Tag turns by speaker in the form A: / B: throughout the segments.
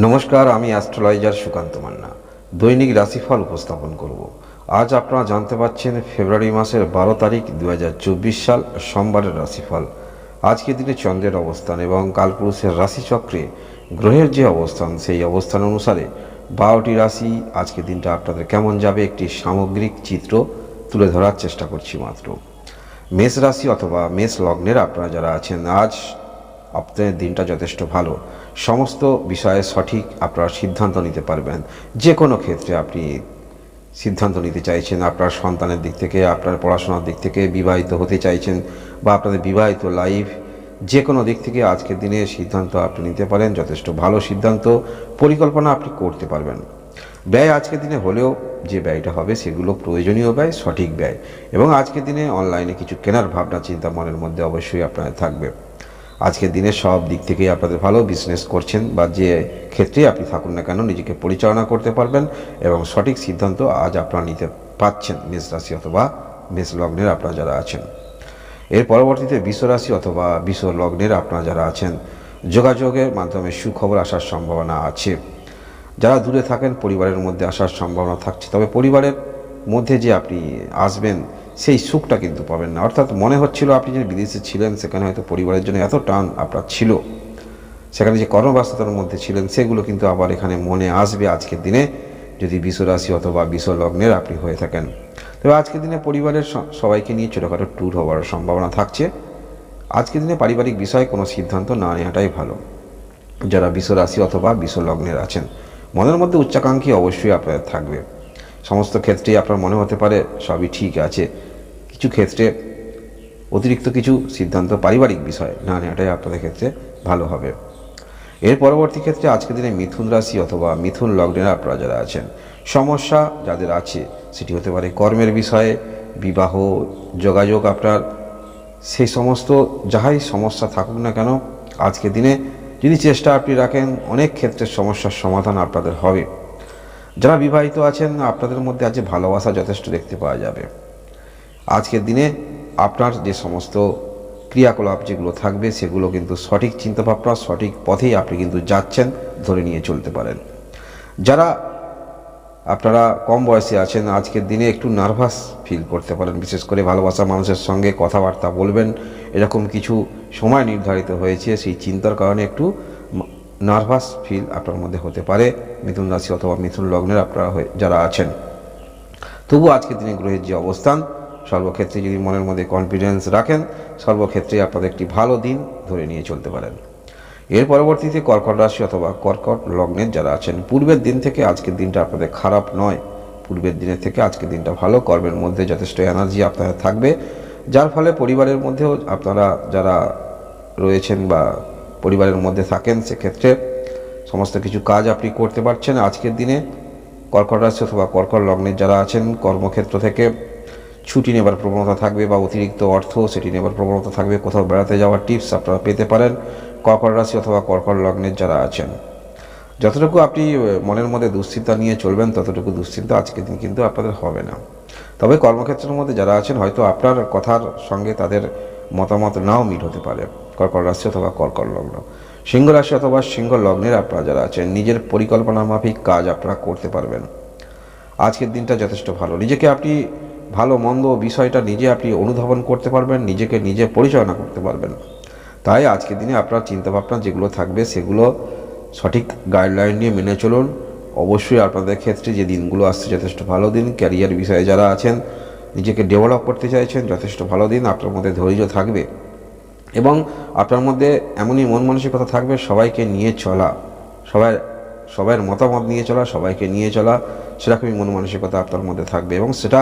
A: নমস্কার, আমি অ্যাস্ট্রোলজার সুকান্ত মান্না। দৈনিক রাশিফল উপস্থাপন করব। আজ আপনারা জানতে পাচ্ছেন ফেব্রুয়ারি মাসের বারো তারিখ দু হাজার চব্বিশ সাল, সোমবারের রাশিফল। আজকের দিনে চন্দ্রের অবস্থান এবং কালপুরুষের রাশিচক্রে গ্রহের যে অবস্থান, সেই অবস্থান অনুসারে বারোটি রাশি আজকের দিনটা আপনাদের কেমন যাবে একটি সামগ্রিক চিত্র তুলে ধরার চেষ্টা করছি মাত্র। মেষ রাশি অথবা মেষ লগ্নের আপনারা যারা আছেন, আজ আপনাদের দিনটা যথেষ্ট ভালো। সমস্ত বিষয়ে সঠিক আপনারা সিদ্ধান্ত নিতে পারবেন। যে কোনো ক্ষেত্রে আপনি সিদ্ধান্ত নিতে চাইছেন, আপনার সন্তানের দিক থেকে, আপনার পড়াশোনার দিক থেকে বিবাহিত হতে চাইছেন বা আপনাদের বিবাহিত লাইফ যে কোনো দিক থেকে আজকের দিনে সিদ্ধান্ত আপনি নিতে পারেন, যথেষ্ট ভালো সিদ্ধান্ত, পরিকল্পনা আপনি করতে পারবেন। ব্যয় আজকের দিনে হলেও যে ব্যয়টা হবে সেগুলো প্রয়োজনীয় ব্যয়, সঠিক ব্যয়। এবং আজকের দিনে অনলাইনে কিছু কেনার ভাবনা, চিন্তা মনের মধ্যে অবশ্যই আপনার থাকবে। আজকের দিনে সব দিক থেকেই আপনাদের ভালো বিজনেস করছেন বা যে ক্ষেত্রে আপনি থাকুন না কেন নিজেকে পরিচালনা করতে পারবেন এবং সঠিক সিদ্ধান্ত আজ আপনারা নিতে পাচ্ছেন মেষ রাশি অথবা মেষ লগ্নের আপনারা যারা আছেন। এর পরবর্তীতে বিশ্বরাশি অথবা বিশ্ব লগ্নের আপনারা যারা আছেন, যোগাযোগের মাধ্যমে সুখবর আসার সম্ভাবনা আছে। যারা দূরে থাকেন, পরিবারের মধ্যে আসার সম্ভাবনা থাকছে, তবে পরিবারের মধ্যে যে আপনি আসবেন সেই সুখটা কিন্তু পাবেন না। অর্থাৎ মনে হচ্ছিল আপনি যে বিদেশে ছিলেন, সেখানে হয়তো পরিবারের জন্য এত টান আপনার ছিল। সেখানে যে কর্মব্যস্ততার মধ্যে ছিলেন, সেগুলো কিন্তু আবার এখানে মনে আসবে আজকের দিনে, যদি বিশ্বরাশি অথবা বিশ্ব লগ্নের আপনি হয়ে থাকেন। তবে আজকের দিনে পরিবারের সবাইকে নিয়ে ছোটোখাটো ট্যুর হওয়ার সম্ভাবনা থাকছে। আজকের দিনে পারিবারিক বিষয়ে কোনো সিদ্ধান্ত না নেওয়াটাই ভালো। যারা বিশ্বরাশি অথবা বিশ্ব লগ্নের আছেন, মনের মধ্যে উচ্চাকাঙ্ক্ষী অবশ্যই আপনাদের থাকবে। সমস্ত ক্ষেত্রেই আপনার মনে হতে পারে সবই ঠিক আছে। কিছু ক্ষেত্রে অতিরিক্ত কিছু সিদ্ধান্ত পারিবারিক বিষয় না নেওয়াটাই আপনাদের ক্ষেত্রে ভালো হবে। এর পরবর্তী ক্ষেত্রে আজকের দিনে মিথুন রাশি অথবা মিথুন লগ্নের আপনারা যারা আছেন, সমস্যা যাদের আছে সেটি হতে পারে কর্মের বিষয়ে, বিবাহ, যোগাযোগ আপনার সেই সমস্ত যাহাই সমস্যা থাকুক না কেন, আজকের দিনে যদি চেষ্টা আপনি রাখেন, অনেক ক্ষেত্রে সমস্যার সমাধান আপনাদের হবে। যারা বিবাহিত আছেন, আপনাদের মধ্যে আজ ভালোবাসা যথেষ্ট দেখতে পাওয়া যাবে। আজকের দিনে আপনার যে সমস্ত ক্রিয়াকলাপ যেগুলো থাকবে, সেগুলো কিন্তু সঠিক চিন্তাভাবনা, সঠিক পথেই আপনি কিন্তু যাচ্ছেন, ধরে নিয়ে চলতে পারেন। যারা আপনারা কম বয়সে আছেন, আজকের দিনে একটু নার্ভাস ফিল করতে পারেন। বিশেষ করে ভালোবাসা মানুষের সঙ্গে কথাবার্তা বলবেন, এরকম কিছু সময় নির্ধারিত হয়েছে, সেই চিন্তার কারণে একটু নার্ভাস ফিল আপনার মধ্যে হতে পারে, মিথুন রাশি অথবা মিথুন লগ্নের আপনারা হয়ে, যারা আছেন। তবু আজকের দিনে গ্রহের যে অবস্থান, সর্বক্ষেত্রে যদি মনের মধ্যে কনফিডেন্স রাখেন, সর্বক্ষেত্রে আপনাদের একটি ভালো দিন ধরে নিয়ে চলতে পারেন। এর পরবর্তীতে কর্কট রাশি অথবা কর্কট লগ্নের যারা আছেন, পূর্বের দিন থেকে আজকের দিনটা আপনাদের খারাপ নয়। পূর্বের দিনের থেকে আজকের দিনটা ভালো, কর্মের মধ্যে যথেষ্ট এনার্জি আপনাদের থাকবে। যার ফলে পরিবারের মধ্যেও আপনারা, যারা রয়েছেন বা পরিবারের মধ্যে থাকেন, সেক্ষেত্রে সমস্ত কিছু কাজ আপনি করতে পারছেন। আজকের দিনে কর্কট রাশি অথবা কর্কট লগ্নের যারা আছেন, কর্মক্ষেত্র থেকে ছুটি নেবার প্রবণতা থাকবে বা অতিরিক্ত অর্থ সেটি নেবার প্রবণতা থাকবে। কোথাও বেড়াতে যাওয়ার টিপস আপনারা পেতে পারেন, কর্কট রাশি অথবা কর্কট লগ্নের যারা আছেন। যতটুকু আপনি মনের মধ্যে দুশ্চিন্তা নিয়ে চলবেন, ততটুকু দুশ্চিন্তা আজকের দিন কিন্তু আপনাদের হবে না। তবে কর্মক্ষেত্রের মধ্যে যারা আছেন, হয়তো আপনার কথার সঙ্গে তাদের মতামত নাও মিল হতে পারে। কর্কট রাশি অথবা কর্কট লগ্ন। সিংহ রাশি অথবা সিংহ লগ্নের আপনারা যারা আছেন, নিজের পরিকল্পনা মাফিক কাজ আপনারা করতে পারবেন। আজকের দিনটা যথেষ্ট ভালো। নিজেকে আপনি ভালো, মন্দ বিষয়টা নিজে আপনি অনুধাবন করতে পারবেন, নিজেকে নিজে পরিচালনা করতে পারবেন। তাই আজকের দিনে আপনার চিন্তাভাবনা যেগুলো থাকবে, সেগুলো সঠিক গাইডলাইন নিয়ে মেনে চলুন। অবশ্যই আপনাদের ক্ষেত্রে যে দিনগুলো আসছে যথেষ্ট ভালো দিন। ক্যারিয়ার বিষয়ে যারা আছেন, নিজেকে ডেভেলপ করতে চাইছেন, যথেষ্ট ভালো দিন। আপনার মধ্যে ধৈর্য থাকবে। এবং আপনার মধ্যে এমনই মন মানসিকতা থাকবে, সবাইকে নিয়ে চলা। সবাই সবাইয়ের মতামত নিয়ে চলা, সবাইকে নিয়ে চলা, সেরকমই মন মানসিকতা আপনার মধ্যে থাকবে এবং সেটা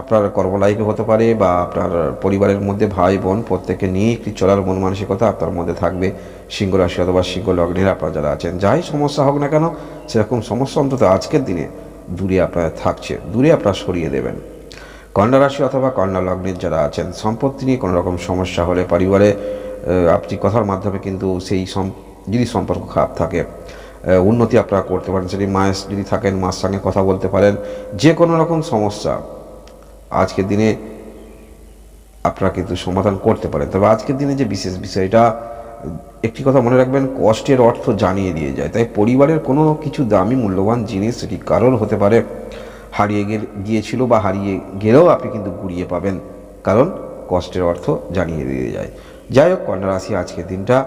A: আপনার কর্মলাইফে হতে পারে বা আপনার পরিবারের মধ্যে ভাই, বোন প্রত্যেককে নিয়ে একটি চলার মন মানসিকতা আপনার মধ্যে থাকবে। সিংহ রাশি অথবা সিংহ লগ্নের আপনারা যারা আছেন, যাই সমস্যা হোক না কেন, সেরকম সমস্যা অন্তত আজকের দিনে দূরে আপনার থাকছে, দূরে আপনারা সরিয়ে দেবেন। কন্যা রাশি অথবা কন্যা লগ্নের যারা আছেন, সম্পত্তি নিয়ে কোনো রকম সমস্যা হলে পরিবারে আপনি কথার মাধ্যমে কিন্তু সেই যদি সম্পর্ক খারাপ থাকে উন্নতি আপনারা করতে পারেন। সেটি মায়ের যদি থাকেন, মার সঙ্গে কথা বলতে পারেন, যে কোনো রকম সমস্যা আজকের দিনে আপনারা কিন্তু সমাধান করতে পারেন। তবে আজকের দিনে যে বিশেষ বিষয়টা, একটি কথা মনে রাখবেন, কষ্টের অর্থ জানিয়ে দিয়ে যায়। তাই পরিবারের কোনো কিছু দামি, মূল্যবান জিনিস, সেটি কারোর হতে পারে হারিয়ে গিয়েছিল বা হারিয়ে গেলেও আপনি কিন্তু গুড়িয়ে পাবেন। কারণ কষ্টের অর্থ জানিয়ে দিয়ে যায়। যাই হোক, কন্যা রাশি, আজকের দিনটা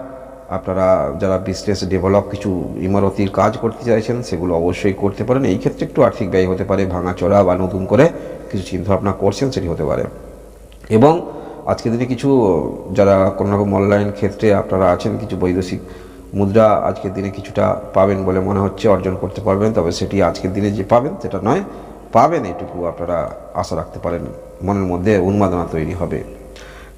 A: আপনারা যারা বিজনেস ডেভেলপ কিছু ইমারতির কাজ করতে চাইছেন, সেগুলো অবশ্যই করতে পারেন। এই ক্ষেত্রে একটু আর্থিক ব্যয় হতে পারে, ভাঙাচোরা বা নতুন করে কিছু চিন্তাভাবনা করছেন, সেটি হতে পারে। এবং আজকের দিনে কিছু, যারা কোনো রকম অনলাইন ক্ষেত্রে আপনারা আছেন, কিছু বৈদেশিক মুদ্রা আজকের দিনে কিছুটা পাবেন বলে মনে হচ্ছে, অর্জন করতে পারবেন। তবে সেটি আজকের দিনে যে পাবেন, সেটা নয়। পাবেন, এটুকু আপনারা আশা রাখতে পারেন, মনের মধ্যে উন্মাদনা তৈরি হবে।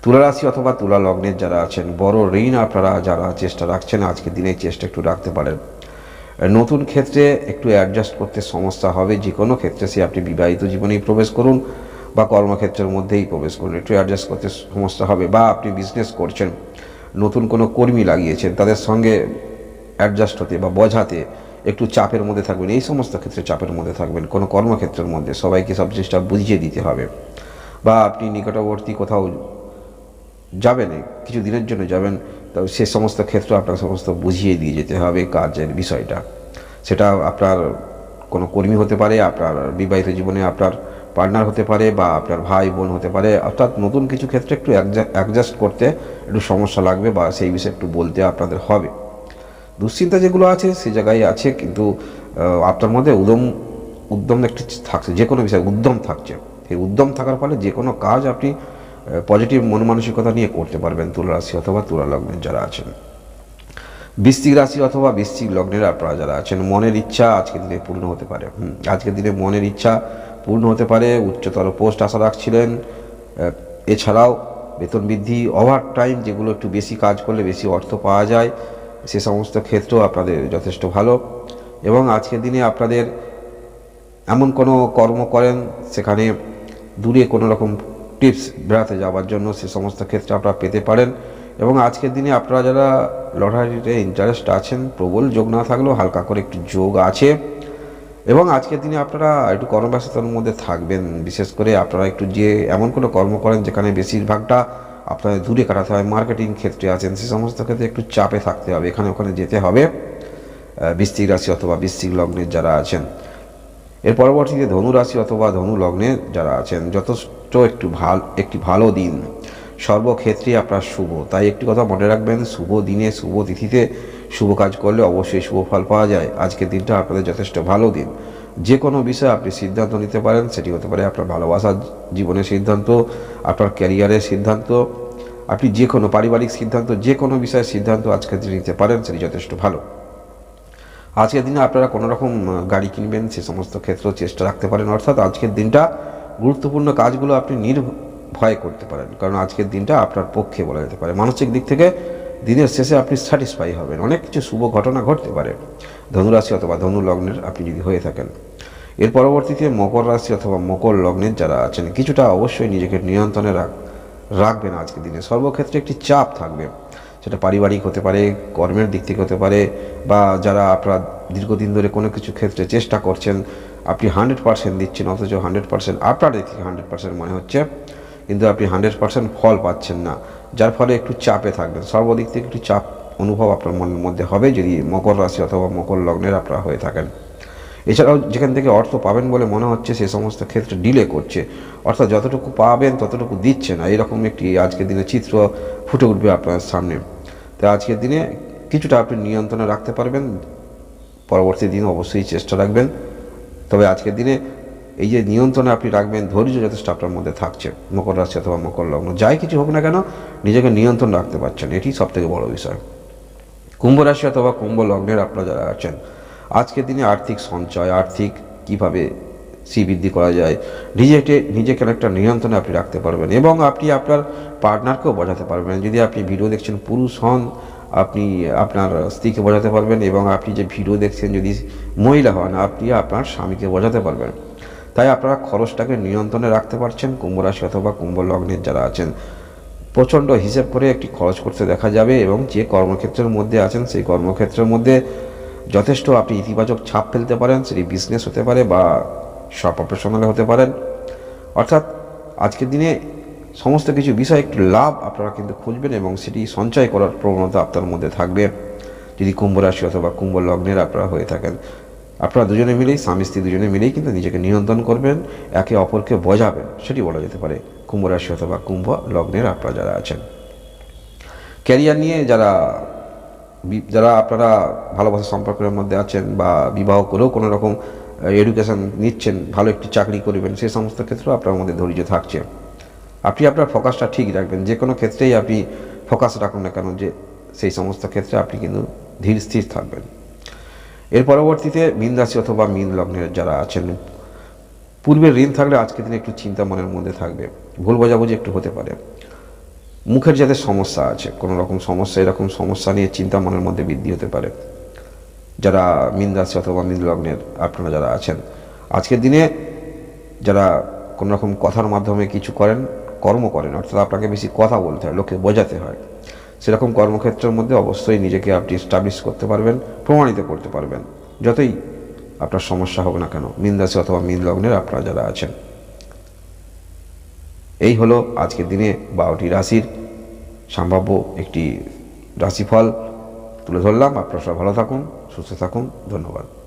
A: তুলা রাশি অথবা তুলা লগ্নের যারা আছেন, বড় ঋণ আপনারা যারা চেষ্টা রাখছেন আজকের দিনে চেষ্টা একটু রাখতে পারেন। নতুন ক্ষেত্রে একটু অ্যাডজাস্ট করতে সমস্যা হবে যে কোনো ক্ষেত্রে সে আপনি বিবাহিত জীবনেই প্রবেশ করুন বা কর্মক্ষেত্রের মধ্যেই প্রবেশ করুন, একটু অ্যাডজাস্ট করতে সমস্যা হবে বা আপনি বিজনেস করছেন, নতুন কোনো কর্মী লাগিয়েছেন, তাদের সঙ্গে অ্যাডজাস্ট হতে বা বোঝাতে একটু চাপের মধ্যে থাকবেন, এই সমস্ত ক্ষেত্রে চাপের মধ্যে থাকবেন, কোনো কর্মক্ষেত্রের মধ্যে সবাইকে সব জিনিসটা বুঝিয়ে দিতে হবে। বা আপনি নিকটবর্তী কোথাও যাবেন, কিছু দিনের জন্য যাবেন তবে সে সমস্ত ক্ষেত্রে আপনাকে সমস্ত বুঝিয়ে দিয়ে যেতে হবে কাজের বিষয়টা। সেটা আপনার কোনো কর্মী হতে পারে, আপনার বিবাহিত জীবনে আপনার পার্টনার হতে পারে বা আপনার ভাই বোন হতে পারে, অর্থাৎ নতুন কিছু ক্ষেত্রে একটু অ্যাডজাস্ট করতে একটু সমস্যা লাগবে বা সেই বিষয়ে একটু বলতে আপনাদের হবে। দুশ্চিন্তা যেগুলো আছে সেই জায়গায় আছে, কিন্তু আপনার মধ্যে উদ্যম উদ্যম একটি থাকছে, যে কোনো বিষয়ে উদ্যম থাকছে। এই উদ্যম থাকার ফলে যে কোনো কাজ আপনি পজিটিভ মন মানসিকতা নিয়ে করতে পারবেন, তুলা রাশি অথবা তুলা লগ্নের যারা আছেন। বৃশ্চিক রাশি অথবা বৃশ্চিক লগ্নের আপনারা যারা আছেন, মনের ইচ্ছা আজকের দিনে পূর্ণ হতে পারে। আজকের দিনে মনের ইচ্ছা পূর্ণ হতে পারে, উচ্চতর পোস্ট আশা রাখছিলেন এছাড়াও বেতন বৃদ্ধি ওভার টাইম যেগুলো একটু বেশি কাজ করলে বেশি অর্থ পাওয়া যায় সে সমস্ত ক্ষেত্রেও আপনাদের যথেষ্ট ভালো। এবং আজকের দিনে আপনাদের এমন কোনো কর্ম করেন, সেখানে দূরে কোনো রকম টিপস বেড়াতে যাওয়ার জন্য সে সমস্ত ক্ষেত্রে আপনারা পেতে পারেন। এবং আজকের দিনে আপনারা যারা লটারিতে ইন্টারেস্ট আছেন, প্রবল যোগ না থাকলেও হালকা করে একটু যোগ আছে। এবং আজকের দিনে আপনারা একটু কর্মব্যস্ততার মধ্যে থাকবেন। বিশেষ করে আপনারা একটু যে এমন কোনো কর্ম করেন, যেখানে বেশিরভাগটা আপনাদের দূরে কাটাতে হয় মার্কেটিং ক্ষেত্রে আছেন, সে সমস্ত ক্ষেত্রে একটু চাপে থাকতে হবে। এখানে ওখানে যেতে হবে। বৃশ্চিক রাশি অথবা বৃশ্চিক লগ্নের যারা আছেন। এর পরবর্তীতে ধনু রাশি অথবা ধনু লগ্নে যারা আছেন, যথেষ্ট একটু ভালো, একটি ভালো দিন। সর্বক্ষেত্রে আপনার শুভ। তাই একটি কথা মনে রাখবেন, শুভ দিনে, শুভ তিথিতে শুভ কাজ করলে অবশ্যই শুভ ফল পাওয়া যায়। আজকের দিনটা আপনাদের যথেষ্ট ভালো দিন। যে কোনো বিষয়ে আপনি সিদ্ধান্ত নিতে পারেন, সেটি হতে পারে আপনার ভালোবাসার জীবনের সিদ্ধান্ত, আপনার ক্যারিয়ারের সিদ্ধান্ত, আপনি যে কোনো পারিবারিক সিদ্ধান্ত, যে কোনো বিষয়ে সিদ্ধান্ত আজকের দিনে নিতে পারেন, সেটি যথেষ্ট ভালো। আজকের দিনে আপনারা কোনো রকম গাড়ি কিনবেন, সে সমস্ত ক্ষেত্রেও চেষ্টা রাখতে পারেন, অর্থাৎ আজকের দিনটা গুরুত্বপূর্ণ কাজগুলো আপনি নির্ভয় করতে পারেন। কারণ আজকের দিনটা আপনার পক্ষে বলা যেতে পারে। মানসিক দিক থেকে দিনের শেষে আপনি স্যাটিসফাই হবেন। অনেক কিছু শুভ ঘটনা ঘটতে পারে। ধনুরাশি অথবা ধনু লগ্নের আপনি যদি হয়ে থাকেন। এর পরবর্তীতে মকর রাশি অথবা মকর লগ্নের যারা আছেন, কিছুটা অবশ্যই নিজেকে নিয়ন্ত্রণে রাখ, রাখবেন আজকের দিনে। সর্বক্ষেত্রে একটি চাপ থাকবে। সেটা পারিবারিক হতে পারে, কর্মের দিক থেকে হতে পারে, বা যারা আপনারা দীর্ঘদিন ধরে কোনো কিছু ক্ষেত্রে চেষ্টা করছেন, আপনি হান্ড্রেড পার্সেন্ট দিচ্ছেন, অথচ হান্ড্রেড পার্সেন্ট আপনার দিক থেকে হান্ড্রেড পার্সেন্ট মনে হচ্ছে, কিন্তু আপনি হান্ড্রেড পার্সেন্ট ফল পাচ্ছেন না। যার ফলে একটু চাপে থাকবেন। সর্বদিক থেকে একটু চাপ অনুভব আপনার মনের মধ্যে হবে যদি মকর রাশি অথবা মকর লগ্নের আপনারা হয়ে থাকেন। এছাড়াও যেখান থেকে অর্থ পাবেন বলে মনে হচ্ছে সে সমস্ত ক্ষেত্রে ডিলে করছে। অর্থাৎ যতটুকু পাবেন ততটুকু দিচ্ছে না। এরকম একটি আজকের দিনে চিত্র ফুটে উঠবে আপনার সামনে। তো আজকের দিনে কিছুটা আপনি নিয়ন্ত্রণে রাখতে পারবেন। পরবর্তী দিন অবশ্যই চেষ্টা রাখবেন। তবে আজকের দিনে এই যে নিয়ন্ত্রণে আপনি রাখবেন, ধৈর্য যথেষ্ট আপনার মধ্যে থাকছে, মকর রাশি অথবা মকর লগ্ন, যাই কিছু হোক না কেন নিজেকে নিয়ন্ত্রণ রাখতে পারছেন, এটি সবথেকে বড় বিষয়। কুম্ভ রাশি অথবা কুম্ভ লগ্নের আপনারা যারা আছেন, আজকের দিনে আর্থিক সঞ্চয়, আর্থিক কীভাবে শ্রীবৃদ্ধি করা যায়, নিজেকে নিজেকে একটা নিয়ন্ত্রণে আপনি রাখতে পারবেন এবং আপনি আপনার পার্টনারকেও বোঝাতে পারবেন। যদি আপনি ভিডিও দেখছেন, পুরুষ হন, আপনি আপনার স্ত্রীকে বোঝাতে পারবেন এবং আপনি যে ভিডিও দেখছেন, যদি মহিলা হন, আপনি আপনার স্বামীকে বোঝাতে পারবেন। তাই আপনারা খরচটাকে নিয়ন্ত্রণে রাখতে পারছেন, কুম্ভ রাশি অথবা কুম্ভ লগ্নের যারা আছেন। প্রচণ্ড হিসেব করে একটি খরচ করতে দেখা যাবে এবং যে কর্মক্ষেত্রের মধ্যে আছেন, সেই কর্মক্ষেত্রের মধ্যে যথেষ্ট আপনি ইতিবাচক ছাপ ফেলতে পারেন, সেটি বিজনেস হতে পারে বা সব প্রফেশনালে হতে পারেন। অর্থাৎ আজকের দিনে সমস্ত কিছু বিষয় একটু লাভ আপনারা কিন্তু খুঁজবেন এবং সেটি সঞ্চয় করার প্রবণতা আপনার মধ্যে থাকবে। যদি কুম্ভ রাশি অথবা কুম্ভ লগ্নের আপনারা হয়ে থাকেন আপনারা দুজনে মিলেই, স্বামী স্ত্রী দুজনে মিলেই কিন্তু নিজেকে নিয়ন্ত্রণ করবেন, একে অপরকে বোঝাবেন, সেটি বলা যেতে পারে কুম্ভ রাশি অথবা কুম্ভ লগ্নের আপনারা যারা আছেন। ক্যারিয়ার নিয়ে যারা যারা আপনারা ভালোবাসা সম্পর্কের মধ্যে আছেন বা বিবাহ করেও কোনো রকম এডুকেশন নিচ্ছেন, ভালো একটি চাকরি করবেন সেই সমস্ত ক্ষেত্রেও আপনার মধ্যে ধৈর্য থাকছে। আপনি আপনার ফোকাসটা ঠিক রাখবেন, যে কোনো ক্ষেত্রেই আপনি ফোকাস রাখুন না কেন, যে সেই সমস্ত ক্ষেত্রে আপনি কিন্তু ধীর স্থির থাকবেন। এর পরবর্তীতে মীন রাশি অথবা মীন লগ্নের যারা আছেন, পূর্বের ঋণ থাকলে আজকের দিনে একটু চিন্তা মনের মধ্যে থাকবে। ভুল বোঝাবুঝি একটু হতে পারে। মুখের যাদের সমস্যা আছে, কোনো রকম সমস্যা, এরকম সমস্যা নিয়ে চিন্তা মনের মধ্যে বৃদ্ধি হতে পারে। যারা মীন রাশি অথবা মীন লগ্নের আপনারা যারা আছেন, আজকের দিনে যারা কোনো রকম কথার মাধ্যমে কিছু করেন, কর্ম করেন, অর্থাৎ আপনাকে বেশি কথা বলতে হয়, লোককে বোঝাতে হয় সেরকম কর্মক্ষেত্রের মধ্যে অবশ্যই নিজেকে আপনি স্টাবলিশ করতে পারবেন, প্রমাণিত করতে পারবেন। যতই আপনার সমস্যা হবে না কেন মীন রাশি অথবা মীন লগ্নের আপনারা যারা আছেন। এই হলো আজকের দিনে বারোটি রাশির সম্ভাব্য একটি রাশিফল। তুলে ধরলাম। আপনারা সব ভালো থাকুন, সুস্থ থাকুন। ধন্যবাদ।